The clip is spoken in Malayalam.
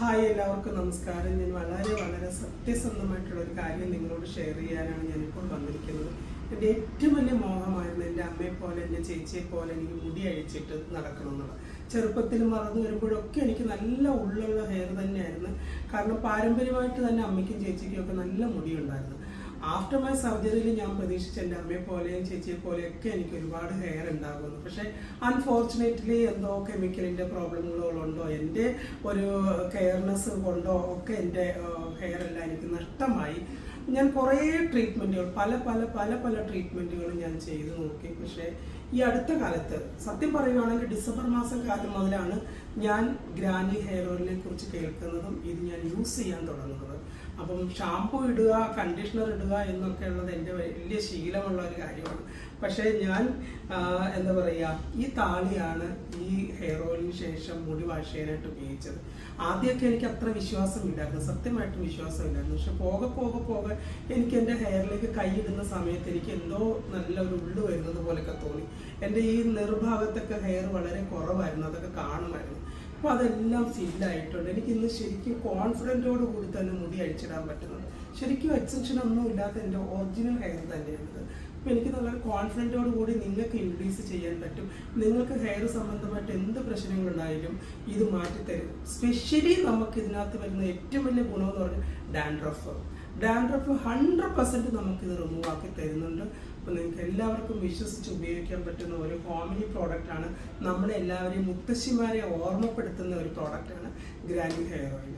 ഹായ് എല്ലാവർക്കും നമസ്കാരം. ഞാൻ വളരെ വളരെ സത്യസന്ധമായിട്ടുള്ള ഒരു കാര്യം നിങ്ങളോട് ഷെയർ ചെയ്യാനാണ് ഞാനിപ്പോൾ വന്നിരിക്കുന്നത്. എന്റെ ഏറ്റവും വലിയ മോഹമായിരുന്നു എന്റെ അമ്മയെ പോലെ എന്റെ ചേച്ചിയെ പോലെ എനിക്ക് മുടി അഴിച്ചിട്ട് നടക്കണമെന്നുള്ളത് ചെറുപ്പത്തിൽ മറന്നു വരുമ്പോഴൊക്കെ എനിക്ക് നല്ല ഉള്ളുള്ള ഹെയർ തന്നെയായിരുന്നു. കാരണം പാരമ്പര്യമായിട്ട് തന്നെ അമ്മയ്ക്കും ചേച്ചിക്കും ഒക്കെ നല്ല മുടി ഉണ്ടായിരുന്നു. ആഫ്റ്റർ മൈ സർജറിയിൽ ഞാൻ പ്രതീക്ഷിച്ച എന്റെ അമ്മയെ പോലെയും ചേച്ചിയെ പോലെയൊക്കെ എനിക്ക് ഒരുപാട് ഹെയർ ഉണ്ടാകുന്നു. പക്ഷേ അൺഫോർച്ചുനേറ്റ്ലി എന്തോ കെമിക്കലിന്റെ പ്രോബ്ലങ്ങളുണ്ടോ എന്റെ ഒരു കെയർനെസ് കൊണ്ടോ ഒക്കെ എന്റെ ഹെയർ എല്ലാം എനിക്ക് നഷ്ടമായി. ഞാൻ കുറേ ട്രീറ്റ്മെന്റുകൾ പല പല പല പല ട്രീറ്റ്മെന്റുകൾ ഞാൻ ചെയ്തു നോക്കി. പക്ഷേ ഈ അടുത്ത കാലത്ത് സത്യം പറയുകയാണെങ്കിൽ ഡിസംബർ മാസം കാലം മുതലാണ് ഞാൻ ഗ്രാനി ഹെയർ ഓയിലിനെ കുറിച്ച് കേൾക്കുന്നതും ഇത് ഞാൻ യൂസ് ചെയ്യാൻ തുടങ്ങുന്നത്. അപ്പം ഷാമ്പു ഇടുക കണ്ടീഷണർ ഇടുക എന്നൊക്കെ ഉള്ളത് എന്റെ വലിയ ശീലമുള്ള ഒരു കാര്യമാണ്. പക്ഷേ ഞാൻ എന്താ പറയുക ഈ താളിയാണ് ഈ ഹെയർ ശേഷം മുടി വാഷ് ചെയ്യാനായിട്ട് ഉപയോഗിച്ചത്. ആദ്യമൊക്കെ എനിക്ക് അത്ര വിശ്വാസമില്ലായിരുന്നു സത്യമായിട്ടും വിശ്വാസമില്ലായിരുന്നു പക്ഷെ പോകെ പോകെ പോകെ എനിക്ക് എന്റെ ഹെയറിലേക്ക് കൈയിടുന്ന സമയത്ത് എനിക്ക് എന്തോ നല്ലൊരു ഉള്ളു വരുന്നത് പോലെയൊക്കെ തോന്നി. എന്റെ ഈ നിർഭാഗത്തൊക്കെ ഹെയർ വളരെ കുറവായിരുന്നു. അതൊക്കെ കാണുമായിരുന്നു. അപ്പോൾ അതെല്ലാം ഫില്ലായിട്ടുണ്ട് എനിക്ക് ഇന്ന് ശരിക്കും കോൺഫിഡന്റോട് കൂടി തന്നെ മുടി അഴിച്ചിടാൻ പറ്റുന്നത് ശരിക്കും എക്സെപ്ഷൻ ഒന്നും ഇല്ലാത്ത എന്റെ ഒറിജിനൽ ഹെയർ തന്നെയാണിത്. അപ്പോൾ എനിക്ക് നല്ല കോൺഫിഡന്റോട് കൂടി നിങ്ങൾക്ക് ഇൻക്രീസ് ചെയ്യാൻ പറ്റും. നിങ്ങൾക്ക് ഹെയർ സംബന്ധമായിട്ട് എന്ത് പ്രശ്നങ്ങളുണ്ടായാലും ഇത് മാറ്റിത്തരും. സ്പെഷ്യലി നമുക്ക് ഇതിനകത്ത് വരുന്ന ഏറ്റവും വലിയ ഗുണമെന്ന് പറഞ്ഞാൽ ഡാൻഡ്രഫ് ഡാൻഡ്രഫ് ഹൺഡ്രഡ് പെർസെന്റ് നമുക്കിത് റിമൂവ് ആക്കി തരുന്നുണ്ട്. അപ്പോൾ നിങ്ങൾക്ക് എല്ലാവർക്കും വിശ്വസിച്ച് ഉപയോഗിക്കാൻ പറ്റുന്ന ഒരു ഹോമിലി പ്രോഡക്റ്റാണ് നമ്മളെല്ലാവരെയും മുത്തശ്ശിമാരെ ഓർമ്മപ്പെടുത്തുന്ന ഒരു പ്രോഡക്റ്റാണ് ഗ്രാനി ഹെയർ ഓയിൽ.